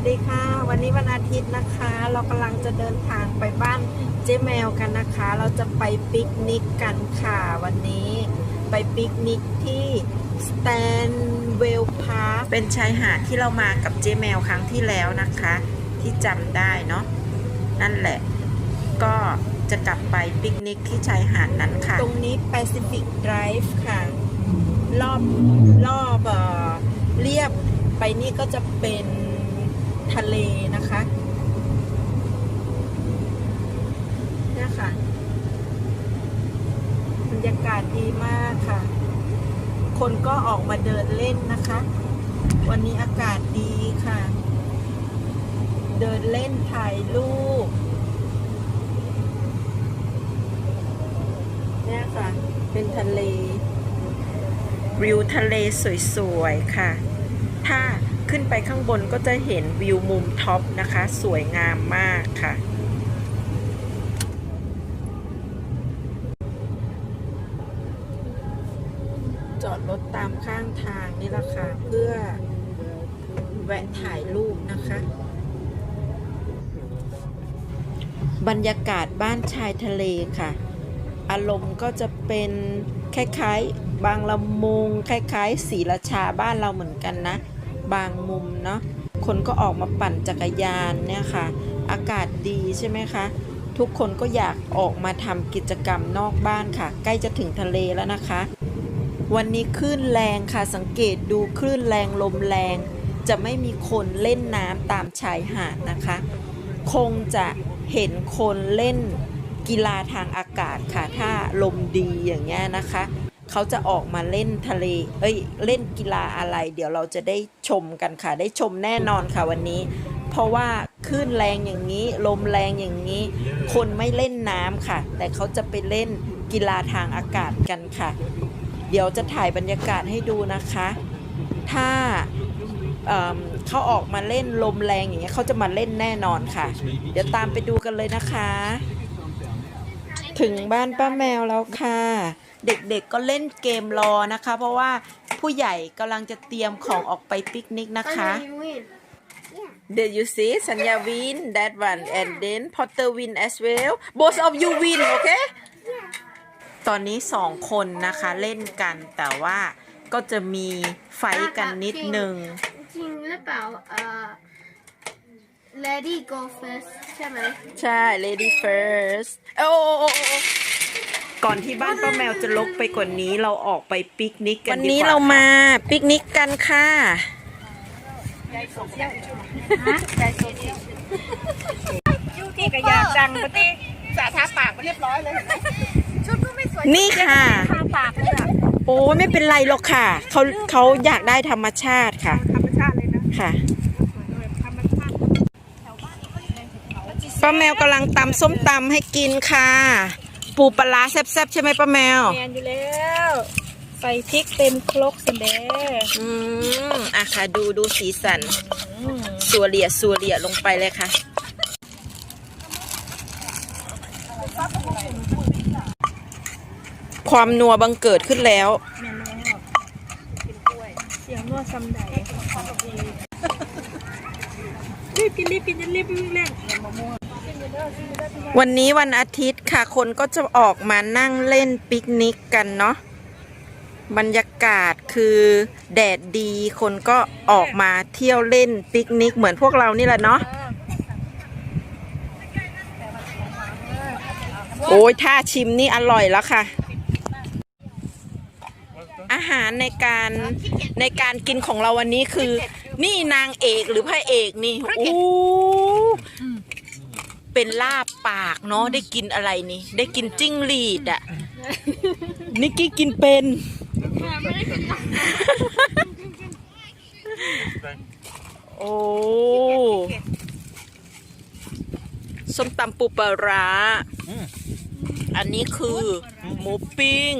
วัสดีค่ะ วันนี้วันอาทิตย์นะคะ เรากำลังจะเดินทางไปบ้านเจ๊แมวกันนะคะ เราจะไปปิกนิกกันค่ะ วันนี้ไปปิกนิกที่สแตนเวลพาร์คเป็นชายหาดที่เรามากับเจ๊แมวครั้งที่แล้วนะคะ ที่จำได้เนาะนั่นแหละ ก็จะกลับไปปิกนิกที่ชายหาดนั้นค่ะ ตรงนี้ Pacific Drive ค่ะ รอบรอบเอ่อเรียบไปนี่ก็จะเป็น ทะเลนะคะเนี่ยค่ะบรรยากาศดีมากค่ะ คนก็ออกมาเดินเล่นนะคะ วันนี้อากาศดีค่ะ เดินเล่นถ่ายรูปเนี่ยค่ะ เป็นทะเล วิวทะเลสวยๆค่ะ ถ้า ขึ้นไปข้างบนก็จะเห็นวิวมุมท็อปนะคะ สวยงามมากค่ะ จอดรถตามข้างทางนี่แหละค่ะ เพื่อแวะถ่ายรูปนะคะ บรรยากาศบ้านชายทะเลค่ะ อารมณ์ก็จะเป็นคล้ายๆ บางละมุง คล้ายๆ สีราชาบ้านเราเหมือนกันนะ บางมุมเนาะคนก็ออกมาปั่นจักรยานเนี่ยค่ะ อากาศดีใช่ไหมคะ ทุกคนก็อยากออกมาทำกิจกรรมนอกบ้านค่ะ ใกล้จะถึงทะเลแล้วนะคะ วันนี้คลื่นแรงค่ะ สังเกตดูคลื่นแรงลมแรง จะไม่มีคนเล่นน้ำตามชายหาดนะคะ คงจะเห็นคนเล่นกีฬาทางอากาศค่ะ ถ้าลมดีอย่างเงี้ยนะคะ เขาจะออกมาเล่นทะเล เอ้ย เล่นกีฬาอะไร เดี๋ยวเราจะได้ชมกันค่ะ ได้ชมแน่นอนค่ะวันนี้ เพราะว่าคลื่นแรงอย่างนี้ ลมแรงอย่างนี้ คนไม่เล่นน้ำค่ะ แต่เขาจะไปเล่นกีฬาทางอากาศกันค่ะ เดี๋ยวจะถ่ายบรรยากาศให้ดูนะคะ ถ้าเอิ่มเขาออกมาเล่นลมแรงอย่างเงี้ยเขาจะมาเล่นแน่นอนค่ะ เดี๋ยวตามไปดูกันเลยนะคะ ถึงบ้านป้าแมวแล้วค่ะ เด็กๆก็เล่นเกมรอนะคะ เพราะว่าผู้ใหญ่กำลังจะเตรียมของออกไปปิกนิกนะคะ Did you see สัญญา win that one and then Potter win as well both of you win okay ตอนนี้สองคนนะคะเล่นกันแต่ว่าก็จะมีไฟท์กันนิดนึง จริงหรือเปล่าเอ่อ Lady go first ใช่ไหม ใช่ lady first โอ้โอ้โอ้โอ้ ก่อนที่บ้านป้าแมวจะลกไปกว่านี้เราออกไปปิกนิกกันวันนี้เรามาปิกนิกกันค่ะพี่ก็อยากดังปะติสาทาปากมาเรียบร้อยเลยเห็นไหมชุดก็ไม่สวยนี่ค่ะ ทาปากเลยอะโอ้ยไม่เป็นไรหรอกค่ะ เขาเขาอยากได้ธรรมชาติค่ะ ธรรมชาติเลยนะค่ะแบบธรรมชาติป้าแมวกำลังตำส้มตำให้กินค่ะ ปูปลาร้าแซ่บๆใช่ไหมป้าแมว แมนอยู่แล้ว ใส่พริกเต็มครกสิเด้อืมอะค่ะ ดูดูสีสันสัวเหลี่ยสัวเหลี่ยลงไปเลยค่ะ ความนัวบังเกิดขึ้นแล้ว แมนแล้วกินกล้วยเสียงนวดซ้ำใดรีบกินรีบกินจะรีบวิ่งเล่นมะม่วงวันนี้วันอาทิตย์ ค่ะ คนก็จะออกมานั่งเล่นปิกนิกกันเนาะบรรยากาศคือแดดดีคนก็ออกมาเที่ยวเล่นปิกนิกเหมือนพวกเรานี่แหละเนาะโอ้ยถ้าชิมนี่อร่อยแล้วค่ะ อาหารในการในการกินของเราวันนี้คือ นี่นางเอกหรือพระเอกนี่โอ้ เป็นลาบปากเนาะได้กินอะไรนี่ ได้กินจิ้งหรีดอะ่ะนิกกี้กินเป็น โอ้ส้มตำปูปลาร้า อันนี้คือหมูปิ้ง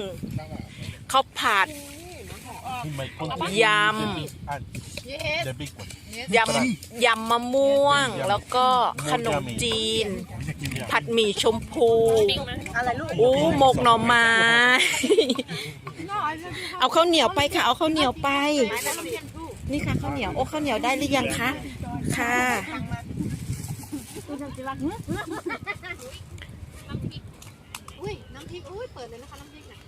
ข้าวผัดยำ The big one. ยำยำมะม่วง แล้วก็ขนมจีน ผัดหมี่ชมพูอู้หมกหน่อไม้ เอาข้าวเหนียวไปค่ะ เอาข้าวเหนียวไป นี่ค่ะข้าวเหนียว โอ้ข้าวเหนียวได้หรือยังคะ ค่ะ อุ้ยน้ำพริกอุ้ยเปิดเลยนะคะน้ำพริกน่ะ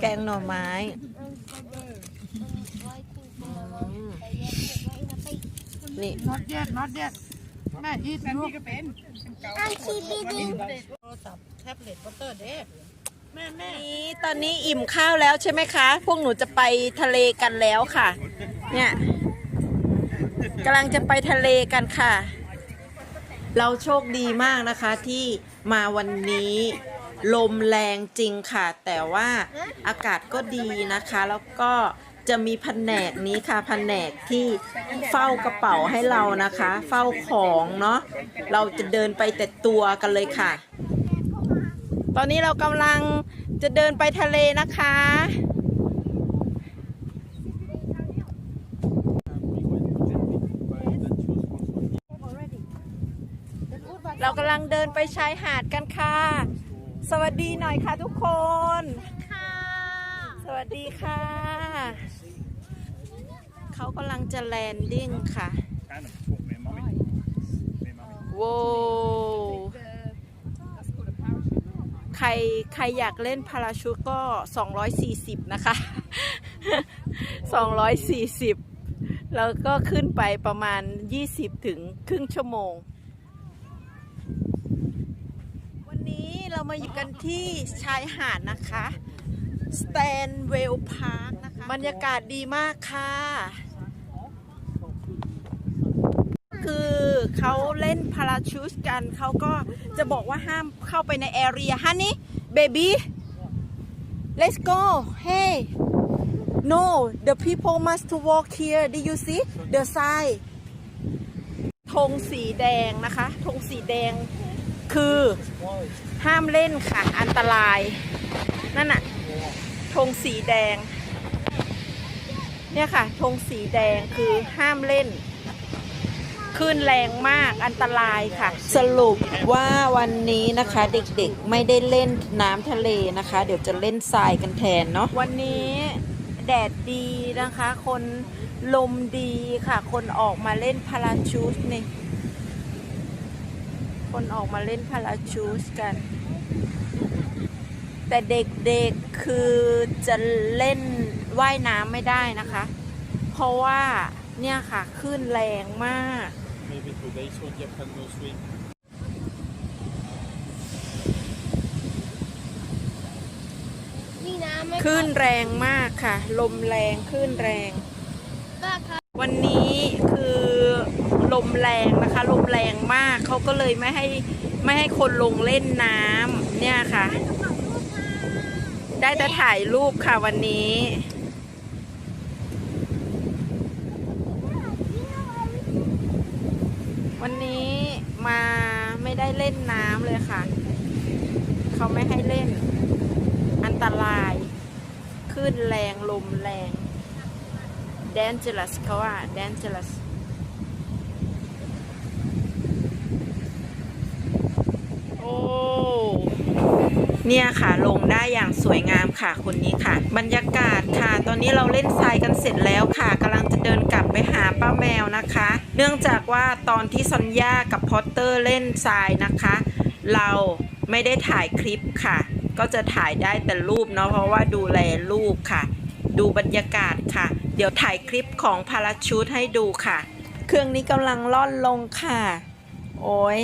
แกงหน่อไม้ อืมนี่ not yet not yet แม่อีทลูกก็เป็นโทรศัพท์แท็บเล็ตคอมพิวเตอร์เด้แม่แม่นี่ตอนนี้อิ่มข้าวแล้วใช่ไหมคะ พวกหนูจะไปทะเลกันแล้วค่ะ เนี่ยกำลังจะไปทะเลกันค่ะ เราโชคดีมากนะคะที่มาวันนี้ลมแรงจริงค่ะ แต่ว่าอากาศก็ดีนะคะ แล้วก็ จะมีแผนกนี้ค่ะแผนกที่เฝ้ากระเป๋าให้เรานะคะ เฝ้าของเนาะเราจะเดินไปแต่ตัวกันเลยค่ะ ตอนนี้เรากำลังจะเดินไปทะเลนะคะ เรากำลังเดินไปชายหาดกันค่ะ สวัสดีหน่อยค่ะทุกคน สวัสดีค่ะ เขากำลังจะแลนดิ้งค่ะ Kind of cool, man. Mommy. Hey, mommy. โว้ใครใครอยากเล่นพาราชูทก็ 240 นะคะ 240 แล้วก็ขึ้นไปประมาณ 20 ถึงครึ่งชั่วโมง วันนี้เรามาอยู่กันที่ชายหาดนะคะ Stanwell Park นะคะ บรรยากาศดีมากค่ะ คือ เขาเล่นพาราชูทกัน เขาก็จะบอกว่าห้ามเข้าไปในแอเรียฮันนี่เบบี้ let's go hey no the people must to walk here do you see the sign ธงสีแดงนะคะธงสีแดงคือห้ามเล่นค่ะ อันตราย นั่นน่ะธงสีแดง เนี่ยค่ะธงสีแดงคือห้ามเล่น คลื่นแรงมากอันตรายค่ะ สรุปว่าวันนี้นะคะเด็กๆไม่ได้เล่นน้ำทะเลนะคะ เดี๋ยวจะเล่นทรายกันแทนเนาะวันนี้แดดดีนะคะ คนลมดีค่ะ คนออกมาเล่นพาราชูทนี่ คนออกมาเล่นพาราชูทกัน แต่เด็กๆคือจะเล่นว่ายน้ำไม่ได้นะคะ เพราะว่าเนี่ยค่ะคลื่นแรงมาก Maybe today so you can go swim. นี่นะไม่คลื่นแรงมากค่ะ ลมแรงคลื่นแรงก็ค่ะวันนี้คือลมแรงนะคะ ลมแรงมากเขาก็เลยไม่ให้ไม่ให้คนลงเล่นน้ำเนี่ยค่ะ ได้แต่ถ่ายรูปค่ะวันนี้วันนี้มา ไม่ได้เล่นน้ำเลยค่ะ เขาไม่ให้เล่น อันตรายขึ้นแรงลมแรง dangerous เขาว่า dangerous โอ้ เนี่ยค่ะลงได้อย่างสวยงามค่ะคนนี้ค่ะ บรรยากาศค่ะ ตอนนี้เราเล่นทรายกันเสร็จแล้วค่ะกำลังจะเดินกลับไปหาป้าแมวนะคะ เนื่องจากว่าตอนที่ซอนย่ากับพอตเตอร์เล่นทรายนะคะ เราไม่ได้ถ่ายคลิปค่ะ ก็จะถ่ายได้แต่รูปเนาะเพราะว่าดูแลลูกค่ะ ดูบรรยากาศค่ะ เดี๋ยวถ่ายคลิปของพาราชูทให้ดูค่ะ เครื่องนี้กำลังล่อนลงค่ะ โอ้ย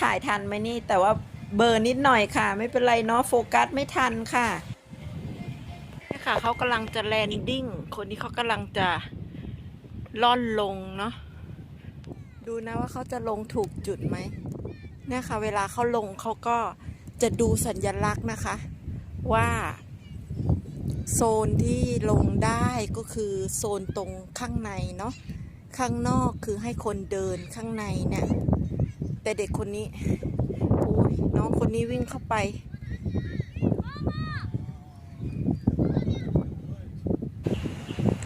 ถ่ายทันไหมนี่แต่ว่า เบอร์นิดหน่อยค่ะ ไม่เป็นไรเนาะโฟกัสไม่ทันค่ะนี่ค่ะเขากำลังจะแลนดิ้งคนนี้เขากำลังจะล่อนลงเนาะดูนะว่าเขาจะลงถูกจุดไหมเนี่ยค่ะ เวลาเขาลงเขาก็จะดูสัญลักษณ์นะคะ ว่า โซนที่ลงได้ก็คือโซนตรงข้างในเนาะข้างนอกคือให้คนเดินข้างในเนี่ยแต่เด็กคนนี้อุ้ย น้องคนนี้วิ่งเข้าไป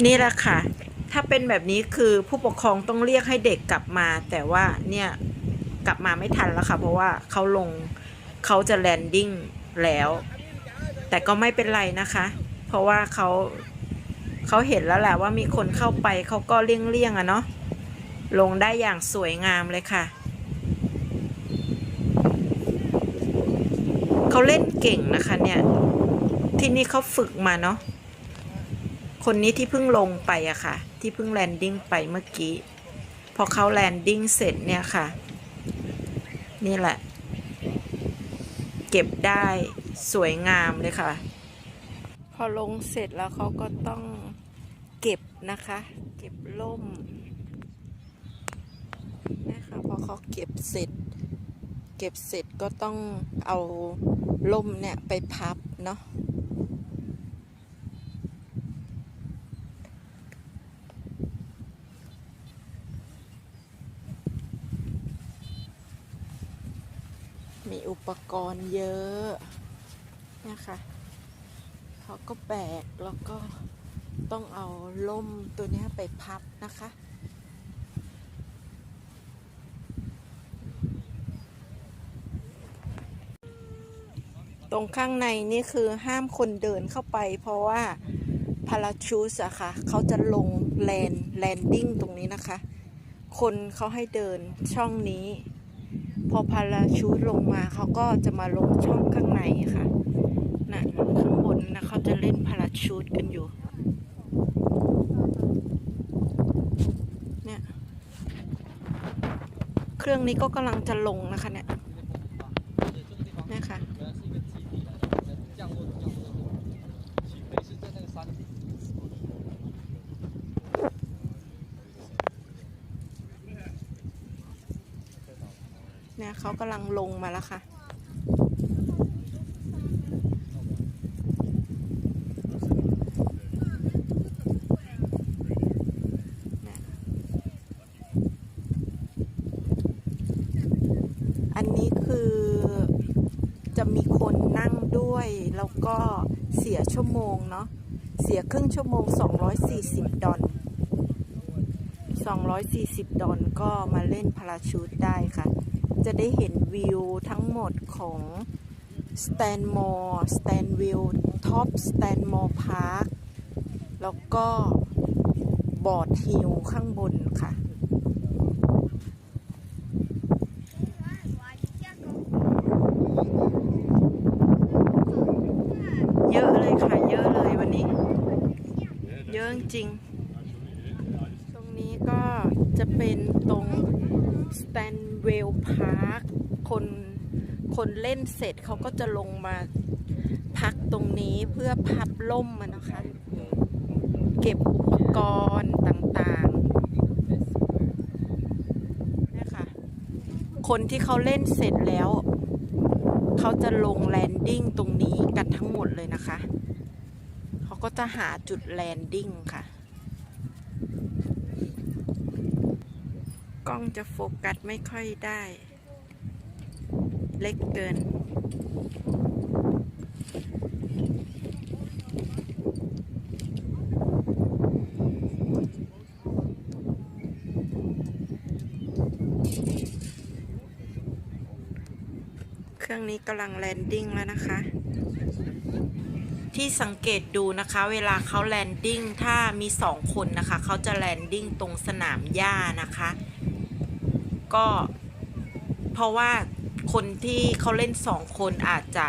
นี่แหละค่ะ ถ้าเป็นแบบนี้คือผู้ปกครองต้องเรียกให้เด็กกลับมา แต่ว่าเนี่ยกลับมาไม่ทันแล้วค่ะ เพราะว่าเขาลงเขาจะแลนดิ้งแล้ว แต่ก็ไม่เป็นไรนะคะ เพราะว่าเขาเขาเห็นแล้วแหละว่ามีคนเข้าไปเขาก็เลี่ยงๆอะเนาะลงได้อย่างสวยงามเลยค่ะ เขาเล่นเก่งนะคะเนี่ย ที่นี่เขาฝึกมาเนาะ คนนี้ที่เพิ่งลงไปอะค่ะ ที่เพิ่งแลนดิ้งไปเมื่อกี้ พอเขาแลนดิ้งเสร็จเนี่ยค่ะ นี่แหละ เก็บได้สวยงามเลยค่ะ พอลงเสร็จแล้วเขาก็ต้องเก็บนะคะ เก็บล่มนะคะพอเขาเก็บเสร็จ เก็บเสร็จก็ต้องเอาล่มเนี่ยไปพับเนาะมีอุปกรณ์เยอะนะคะเขาก็แบกแล้วก็ต้องเอาล่มตัวนี้ไปพับนะคะ ตรงข้างในนี่คือห้ามคนเดินเข้าไป เพราะว่าพาราชูสอะค่ะเขาจะลงแลนแลนดิ้งตรงนี้นะคะ คนเขาให้เดินช่องนี้ พอพาราชูตลงมาเขาก็จะมาลงช่องข้างในค่ะนะข้างบนนะเขาจะเล่นพาราชูตกันอยู่เนี่ยเครื่องนี้ก็กำลังจะลงนะคะเนี่ยค่ะ เนี่ยเขากำลังลงมาแล้วค่ะ อันนี้คือจะมีคนนั่งด้วย แล้วก็เสียชั่วโมงเนาะ เสียครึ่งชั่วโมง 240 ดอล240 ดอลก็มาเล่นพาราชูตได้ค่ะ จะได้เห็นวิวทั้งหมดของ Stanmore Stanville Top Stanmore Park แล้วก็บอร์ดฮิลข้างบนค่ะ เยอะเลยค่ะ เยอะเลยวันนี้ เยอะจริง ตรงนี้ก็จะเป็นตรง Stanwell Park คนคนเล่นเสร็จเขาก็จะลงมาพักตรงนี้เพื่อพับล่มมันะคะ เก็บอุปกรณ์ต่างๆนี่ค่ะคนที่เขาเล่นเสร็จแล้ว เขาจะลงแลนดิ้งตรงนี้กันทั้งหมดเลยนะคะ เขาก็จะหาจุดแลนดิ้งค่ะ ก ล้องจะโฟกัสไม่ค่อยได้ เล็กเกิน เครื่องนี้กำลังแลนดิ้งแล้วนะคะ ที่สังเกตดูนะคะ เวลาเขาแลนดิ้งถ้ามีสองคนนะคะ เขาจะแลนดิ้งตรงสนามหญ้านะคะ ก็เพราะว่าคนที่เขาเล่นสองคนอาจจะ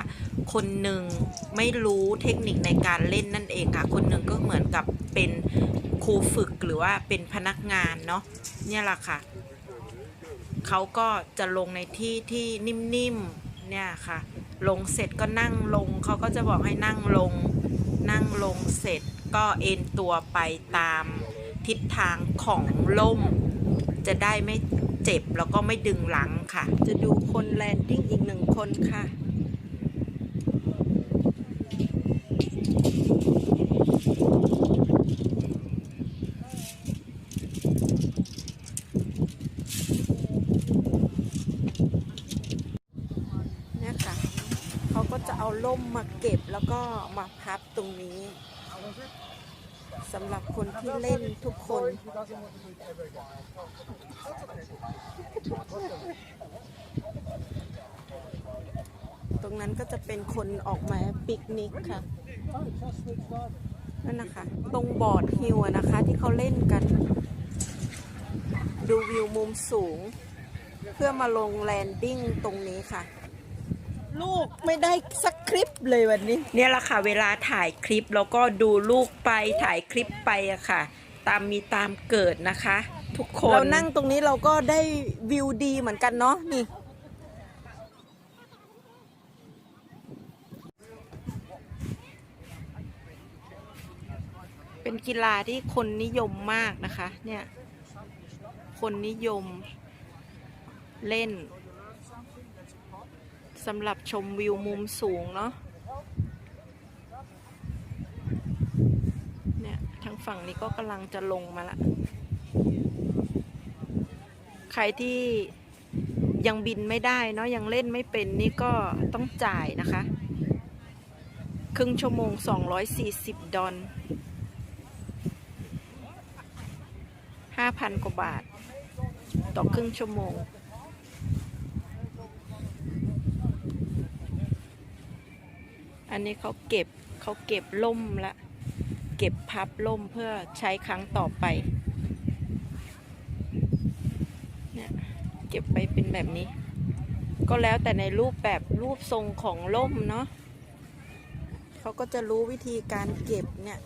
คนหนึ่งไม่รู้เทคนิคในการเล่นนั่นเองค่ะ คนหนึ่งก็เหมือนกับเป็นครูฝึกหรือว่าเป็นพนักงานเนาะเนี่ยแหละค่ะเขาก็จะลงในที่ที่นิ่มๆเนี่ยค่ะ ลงเสร็จก็นั่งลงเขาก็จะบอกให้นั่งลง นั่งลงเสร็จก็เอนตัวไปตามทิศทางของล่ม จะได้ไม่ เจ็บแล้วก็ไม่ดึงหลังค่ะ จะดูคนแลนดิ้งอีกหนึ่งคนค่ะเนี่ค่ะเขาก็จะเอาล่มมาเก็บแล้วก็มาพับตรงนี้ สำหรับคนที่เล่นทุกคน ตรงนั้นก็จะเป็นคนออกมาปิกนิกค่ะนั่นนะคะ ตรงบอร์ดฮิลอะนะคะที่เขาเล่นกัน ดูวิวมุมสูง เพื่อมาลงแลนดิ้งตรงนี้ค่ะ ลูกไม่ได้สักคลิปเลยวันนี้ เนี่ยแหละค่ะ เวลาถ่ายคลิปแล้วก็ดูลูกไปถ่ายคลิปไปอะค่ะ ตามมีตามเกิดนะคะ ทุกคนเรานั่งตรงนี้เราก็ได้วิวดีเหมือนกันเนาะนี่ เป็นกีฬาที่คนนิยมมากนะคะ เนี่ย คนนิยมเล่น สำหรับชมวิวมุมสูงเนาะเนี่ยทางฝั่งนี้ก็กำลังจะลงมาละ ใครที่ยังบินไม่ได้เนาะยังเล่นไม่เป็นนี่ก็ต้องจ่ายนะคะ ครึ่งชั่วโมง 240 ดอล5,000 กว่าบาท ต่อครึ่งชั่วโมง อันนี้เขาเก็บเขาเก็บล่มละ เก็บพับล่มเพื่อใช้ครั้งต่อไปเนี่ยเก็บไปเป็นแบบนี้ ก็แล้วแต่ในรูปแบบรูปทรงของล่มเนาะเขาก็จะรู้วิธีการเก็บเนี่ย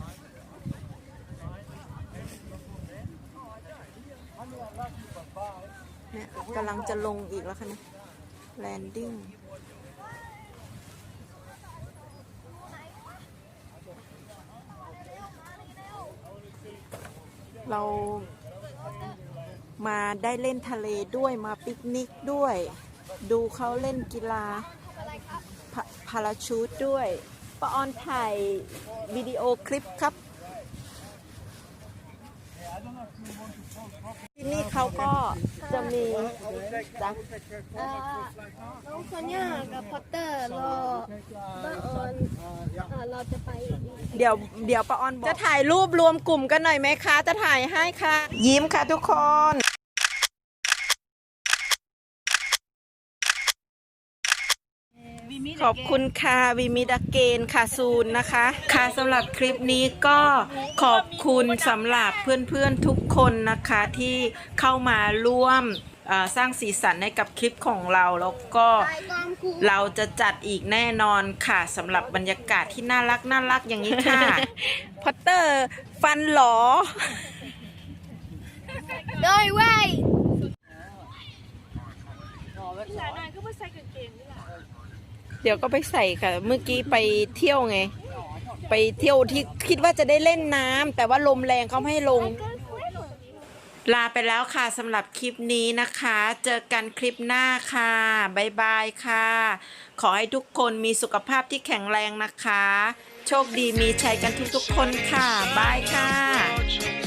เนี่ยกำลังจะลงอีกแล้วค่ะนะแลนดิ้ง เรามาได้เล่นทะเลด้วยมาปิกนิกด้วย ดูเขาเล่นกีฬาพาพาราชูตด้วยปออนถ่ายวิดีโอคลิปครับ ที่นี่เขาก็จะมีจ้ะน้องโซเนียกับพอตเตอร์รอบ้าออน เอ่อเราจะไปอีกเดี๋ยวเดี๋ยวป้าออนบอกจะถ่ายรูปรวมกลุ่มกันหน่อยไหมคะ จะถ่ายให้ค่ะ ยิ้มค่ะทุกคนขอบคุณค่ะวีมิดาเกนค่ะซูนนะคะ ค่ะสำหรับคลิปนี้ก็ขอบคุณสำหรับเพื่อนๆทุกคนนะคะที่เข้ามาร่วมเอ่อ สร้างสีสันให้กับคลิปของเราแล้วก็ไปกองครูเราจะจัดอีกแน่นอนค่ะสำหรับบรรยากาศที่น่ารักน่ารักอย่างนี้ค่ะ พอตเตอร์ฟันหลอโดยไว้เดี๋ยวก็ไปใส่ค่ะ เมื่อกี้ไปเที่ยวไง ไปเที่ยวที่คิดว่าจะได้เล่นน้ำแต่ว่าลมแรงเขาไม่ให้ลง ลาไปแล้วค่ะสำหรับคลิปนี้นะคะ เจอกันคลิปหน้าค่ะบ๊ายบายค่ะ ขอให้ทุกคนมีสุขภาพที่แข็งแรงนะคะ โชคดีมีชัยกันทุกๆคนค่ะบายค่ะ